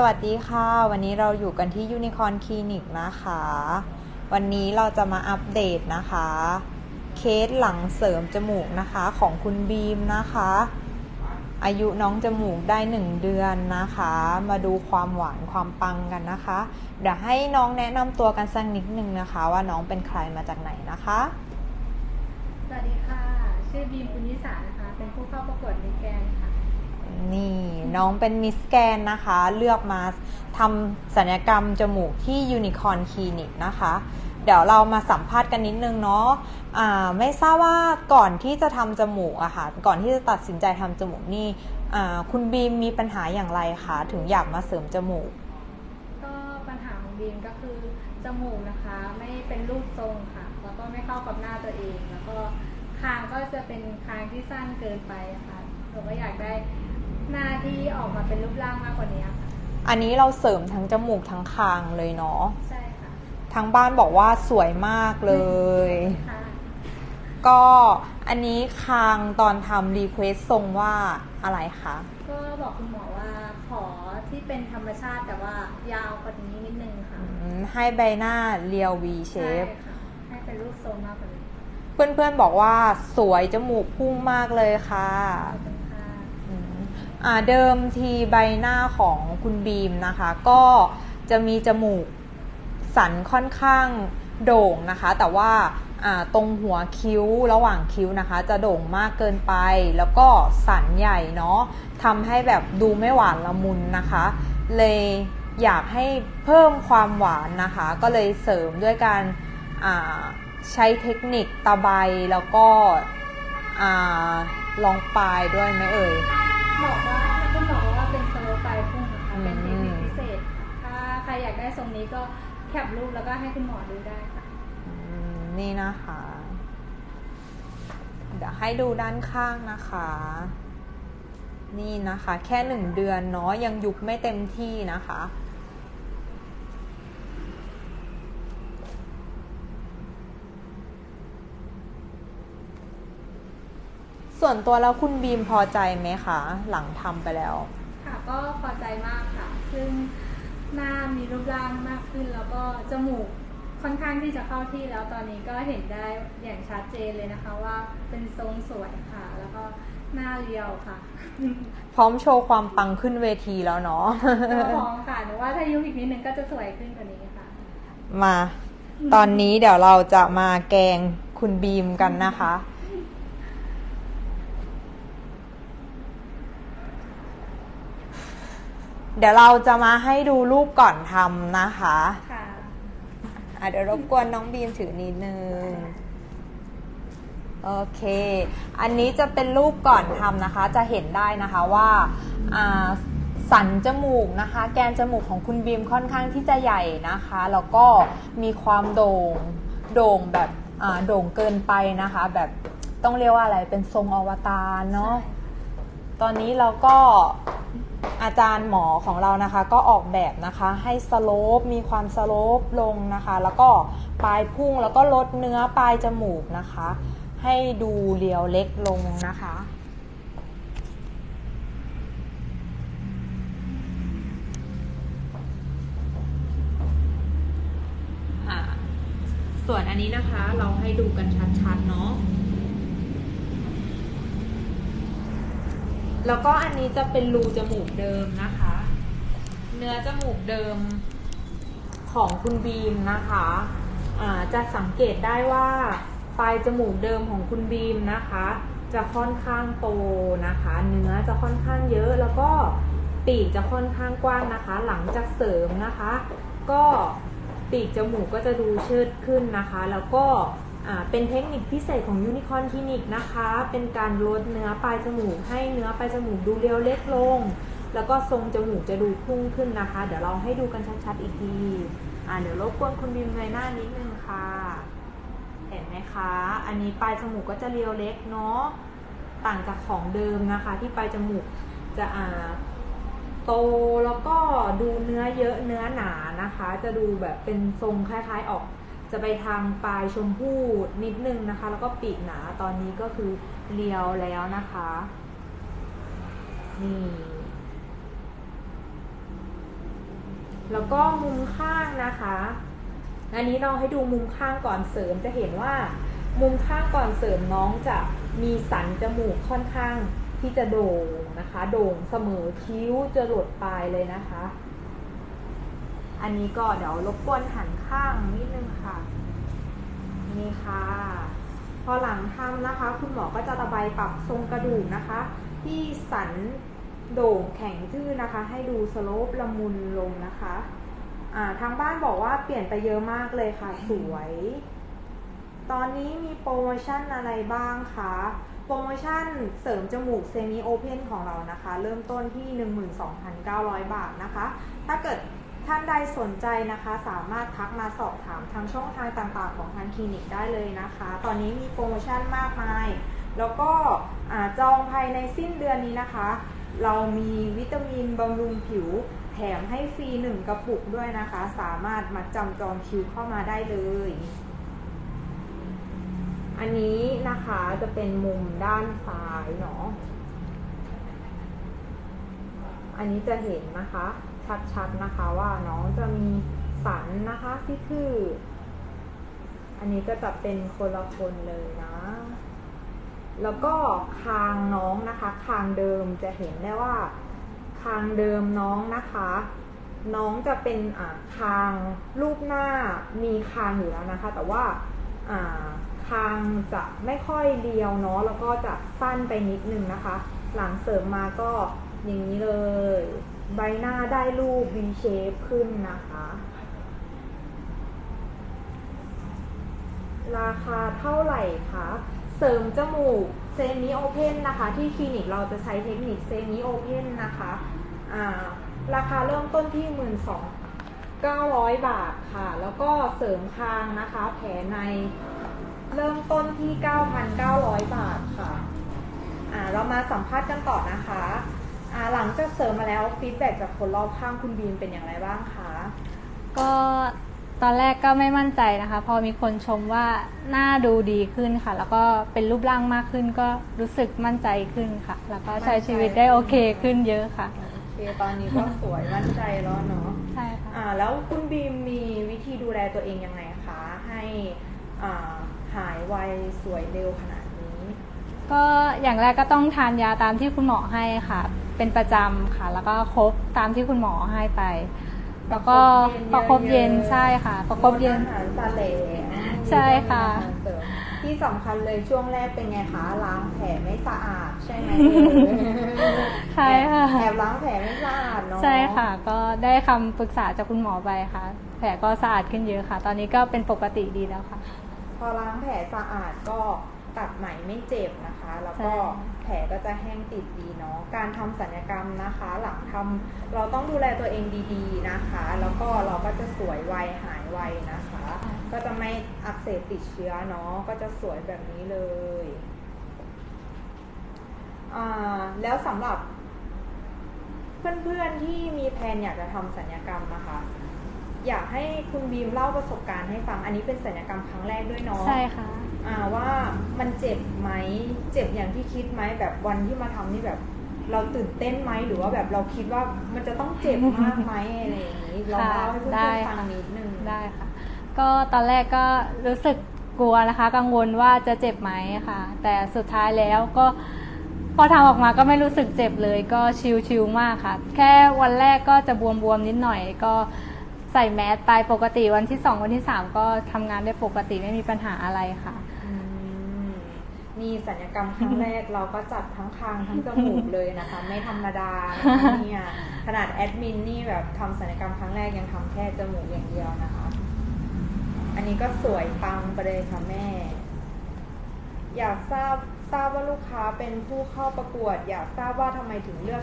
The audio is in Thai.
สวัสดีค่ะ วันนี้เราอยู่กันที่ยูนิคอนคลินิกนะคะ วันนี้เราจะมาอัปเดตนะคะ เคสหลังเสริมจมูกนะคะของคุณบีมนะคะ อายุน้องจมูกได้ 1 เดือนนะคะ มาดูความหวานความปังกันนะคะ เดี๋ยวให้น้องแนะนำตัวกันสักนิดนึงนะคะ ว่าน้องเป็นใครมาจากไหนนะคะ สวัสดีค่ะ ชื่อบีมปุญญิสานะคะ เป็นผู้เข้าประกวดมิสแกนค่ะ นี่น้องเป็นมิสแกนนะคะ เลือกมาทำศัลยกรรมจมูกที่ยูนิคอนคลินิกนะคะ เดี๋ยวเรามาสัมภาษณ์กันนิดนึงเนาะอ่าไม่ทราบว่าก่อนที่จะทำจมูกอะค่ะ ก่อนที่จะตัดสินใจทำจมูกนี่คุณบีมมีปัญหาอย่างไรคะถึงอยากมาเสริมจมูก ก็ปัญหาของบีมก็คือจมูกนะคะ ไม่เป็นรูปทรงค่ะ แล้วก็ไม่เข้ากับหน้าตัวเอง แล้วก็คางก็จะเป็นคางที่สั้นเกินไปะค่ะหนูก็อยากได้ หน้าที่ออกมาเป็นรูปร่างมากกว่านี้ค่ะอันนี้เราเสริมทั้งจมูกทั้งคางเลยเนาะใช่ค่ะทั้งบ้านบอกว่าสวยมากเลย ค่ะก็อันนี้คางตอนทำรีเควสทรงว่าอะไรคะ ก็บอกคุณหมอว่าขอที่เป็นธรรมชาติแต่ว่ายาวกว่านี้นิดนึงค่ะอืมให้ใบหน้าเรียว V ใช่ shape ค่ะให้เป็นรูปทรงมากกว่านี้เพื่อนๆบอกว่าสวยจมูกพุ่งมากเลยค่ะ ขอบคุณค่ะอืมอ่า เดิมทีใบหน้าของคุณบีมนะคะ ก็จะมีจมูกสันค่อนข้างโด่งนะคะ แต่ว่าตรงหัวคิ้วระหว่างคิ้วนะคะ จะโด่งมากเกินไป แล้วก็สันใหญ่เนาะทำให้แบบดูไม่หวานละมุนนะคะ เลยอยากให้เพิ่มความหวานนะคะ ก็เลยเสริมด้วยการใช้เทคนิคตะไบแล้วก็ ลองปลายด้วยไหมเอ่ย บอกว่าคุณหมอบอกว่าเป็นสโลว์ปลายพุ่งนะคะอืมเป็นเทคนิคพิเศษค่ะถ้าใครอยากได้ทรงนี้ก็แคปรูปแล้วก็ให้คุณหมอดูได้ค่ะอืมนี่นะคะ เดี๋ยวให้ดูด้านข้างนะคะ นี่นะคะ แค่หนึ่งเดือนเนาะยังยุบไม่เต็มที่นะคะ ส่วนตัวแล้วคุณบีมพอใจไหมคะ หลังทำไปแล้ว ค่ะก็พอใจมากค่ะ ซึ่งหน้ามีรูปร่างมากขึ้น แล้วก็จมูกค่อนข้างที่จะเข้าที่แล้วตอนนี้ก็เห็นได้อย่างชัดเจนเลยนะคะว่าเป็นทรงสวยค่ะ แล้วก็หน้าเรียวค่ะ พร้อมโชว์ความปังขึ้นเวทีแล้วเนาะก็พร้อมค่ะหนูว่าถ้ายุบอีกนิดนึงก็จะสวยขึ้นกว่านี้ค่ะ มา ตอนนี้เดี๋ยวเราจะมาแกงคุณบีมกันนะคะ เดี๋ยวเราจะมาให้ดูรูปก่อนทำนะคะค่ะอะเดี๋ยวรบกวนน้องบีมถือนิดนึง โอเค อันนี้จะเป็นรูปก่อนทำนะคะ จะเห็นได้นะคะว่าอ่าสันจมูกนะคะ แกนจมูกของคุณบีมค่อนข้างที่จะใหญ่นะคะ แล้วก็มีความโด่ง โด่งแบบอ่าโด่งเกินไปนะคะ แบบต้องเรียกว่าอะไร เป็นทรงอวตารเนาะ ตอนนี้เราก็ อาจารย์หมอของเรานะคะก็ออกแบบนะคะให้สโลปมีความสโลปลงนะคะ แล้วก็ปลายพุ่งแล้วก็ลดเนื้อปลายจมูกนะคะ ให้ดูเรียวเล็กลงนะคะส่วนอันนี้นะคะเราให้ดูกันชัดๆเนาะ แล้วก็อันนี้จะเป็นรูจมูกเดิมนะคะ เนื้อจมูกเดิมของคุณบีมนะคะอ่าจะสังเกตได้ว่าปลายจมูกเดิมของคุณบีมนะคะ จะค่อนข้างโตนะคะ เนื้อจะค่อนข้างเยอะแล้วก็ปีกจะค่อนข้างกว้างนะคะ หลังจากเสริมนะคะ ก็ปีกจมูกก็จะดูเชิดขึ้นนะคะ แล้วก็ เป็นเทคนิคพิเศษของยูนิคอนคลินิกนะคะ เป็นการลดเนื้อปลายจมูก ให้เนื้อปลายจมูกดูเรียวเล็กลง แล้วก็ทรงจมูกจะดูพุ่งขึ้นนะคะ เดี๋ยวเราให้ดูกันชัดๆอีกทีอ่าเดี๋ยวรบกวนคุณบิมเงยหน้านิดนึงค่ะ เห็นไหมคะ อันนี้ปลายจมูกก็จะเรียวเล็กเนาะ ต่างจากของเดิมนะคะ ที่ปลายจมูกจะอ่าโตแล้วก็ดูเนื้อเยอะเนื้อหนานะคะ จะดูแบบเป็นทรงคล้ายๆออก จะไปทางปลายชมพู่นิดนึงนะคะ แล้วก็ปีกหนาตอนนี้ก็คือเรียวแล้วนะคะ นี่แล้วก็มุมข้างนะคะ อันนี้เราให้ดูมุมข้างก่อนเสริมจะเห็นว่า มุมข้างก่อนเสริมน้องจะมีสันจมูกค่อนข้างที่จะโด่งนะคะ โด่งเสมอคิ้วจะหลดปลายเลยนะคะ อันนี้ก็เดี๋ยวรบกวนหันข้างนิดนึงค่ะ นี่ค่ะ พอหลังทำนะคะ คุณหมอก็จะระบายปรับทรงกระดูกนะคะ ที่สันโด่งแข็งทื่อนะคะ ให้ดูสโลปละมุนลงนะคะอ่าทางบ้านบอกว่าเปลี่ยนไปเยอะมากเลยค่ะ สวย ตอนนี้มีโปรโมชั่นอะไรบ้างคะโปรโมชั่นเสริมจมูกเซมิโอเพนของเรานะคะ เริ่มต้นที่ 12,900 บาทนะคะ ถ้าเกิด ท่านใดสนใจนะคะสามารถทักมาสอบถามทางช่องทางต่างๆ ของทางคลินิกได้เลยนะคะ ตอนนี้มีโปรโมชั่นมากมาย แล้วก็จองภายในสิ้นเดือนนี้นะคะ เรามีวิตามินบำรุงผิว แถมให้ฟรีหนึ่งกระปุกด้วยนะคะ สามารถมาจำจองคิวเข้ามาได้เลย อันนี้นะคะจะเป็นมุมด้านซ้ายเนาะอันนี้จะเห็นนะคะ ชัดๆนะคะว่าน้องจะมีสันนะคะที่คือ อันนี้ก็จะเป็นคนละคนเลยนะ แล้วก็คางน้องนะคะ คางเดิมจะเห็นได้ว่า คางเดิมน้องนะคะ น้องจะเป็นอ่าคางรูปหน้ามีคางอยู่แล้วนะคะ แต่ว่าอ่าคางจะไม่ค่อยเรียวเนาะแล้วก็จะสั้นไปนิดนึงนะคะ หลังเสริมมาก็อย่างนี้เลย ใบหน้าได้รูป V shape ขึ้นนะคะ ราคาเท่าไหร่คะเสริมจมูกเซมิโอเพนนะคะ ที่คลินิกเราจะใช้เทคนิคเซมิโอเพนนะคะราคาเริ่มต้นที่ 12,900 บาทค่ะ แล้วก็เสริมคางนะคะ แผลในเริ่มต้นที่ 9,900 บาทค่ะ อ่า เรามาสัมภาษณ์กันต่อนะคะ อ่าหลังจากเสริมมาแล้วฟีดแบ็จากคนรอบข้างคุณบีมเป็นอย่างไรบ้างคะก็ตอนแรกก็ไม่มั่นใจนะคะ พอมีคนชมว่าหน้าดูดีขึ้นค่ะ แล้วก็เป็นรูปร่างมากขึ้นก็รู้สึกมั่นใจขึ้นค่ะ แล้วก็ใช้ชีวิตได้โอเคขึ้นเยอะค่ะโอเคตอนนี้ก็สวยมั่นใจแล้วเนาะใช่ค่ะอ่าแล้วคุณบีมมีวิธีดูแลตัวเองยังไงคะให้อ่าหายไวสวยเร็วขนาดนี้ ก็อย่างแรกก็ต้องทานยาตามที่คุณหมอให้ค่ะ เป็นประจำค่ะ แล้วก็ครบตามที่คุณหมอให้ไป แล้วก็ประคบเย็นใช่ค่ะ ประคบเย็นงดอาหารทะเลใช่ค่ะ ที่สำคัญเลยช่วงแรกเป็นไงคะล้างแผลไม่สะอาดใช่ไหมใช่ค่ะแอบล้างแผลไม่สะอาดเนาะใช่ค่ะ ก็ได้คำปรึกษาจากคุณหมอไปค่ะ แผลก็สะอาดขึ้นเยอะค่ะ ตอนนี้ก็เป็นปกติดีแล้วค่ะ พอล้างแผลสะอาดก็ ตัดไหมไม่เจ็บนะคะ แล้วก็ใช่แผลก็จะแห้งติดดีเนาะการทำศัลยกรรมนะคะ หลังทำเราต้องดูแลตัวเองดีๆนะคะ แล้วก็เราก็จะสวยไวหายไวนะคะ ก็จะไม่อักเสบติดเชื้อเนาะก็จะสวยแบบนี้เลยอ่าแล้วสำหรับเพื่อนๆที่มีแพลนอยากจะทำศัลยกรรมนะคะ อยากให้คุณบีมเล่าประสบการณ์ให้ฟัง อันนี้เป็นศัลยกรรมครั้งแรกด้วยเนาะใช่ค่ะอ่าว่ามันเจ็บไหมเจ็บอย่างที่คิดไหมแบบวันที่มาทำนี่แบบ เราตื่นเต้นไหมหรือว่าแบบเราคิดว่ามันจะต้องเจ็บมากไหมอะไรอย่างนี้ลองเล่าให้เพื่ได้อนๆค่ะฟังนิดนึงได้ค่ะ ก็ตอนแรกก็รู้สึกกลัวนะคะ กังวลว่าจะเจ็บไหมค่ะ แต่สุดท้ายแล้วก็พอทำออกมาก็ไม่รู้สึกเจ็บเลยก็ชิลๆมากค่ะ แค่วันแรกก็จะบวมๆนิดหน่อยก็ใส่แมสไปปกติวันที่สองวันที่สามก็ทำงานได้ปกติไม่มีปัญหาอะไรค่ะ อืมนี่สัญญกรรมครั้งแรกเราก็จัดทั้งคางทั้งจมูกเลยนะคะ ไม่ธรรมดานะคะเนี่ยขนาดแอดมินนี่แบบทำสัญญกรรมครั้งแรกยังทำแค่จมูกอย่างเดียวนะคะ อันนี้ก็สวยปังไปเลยค่ะแม่ อยากทราบทราบว่าลูกค้าเป็นผู้เข้าประกวด อยากทราบว่าทำไมถึงเลือก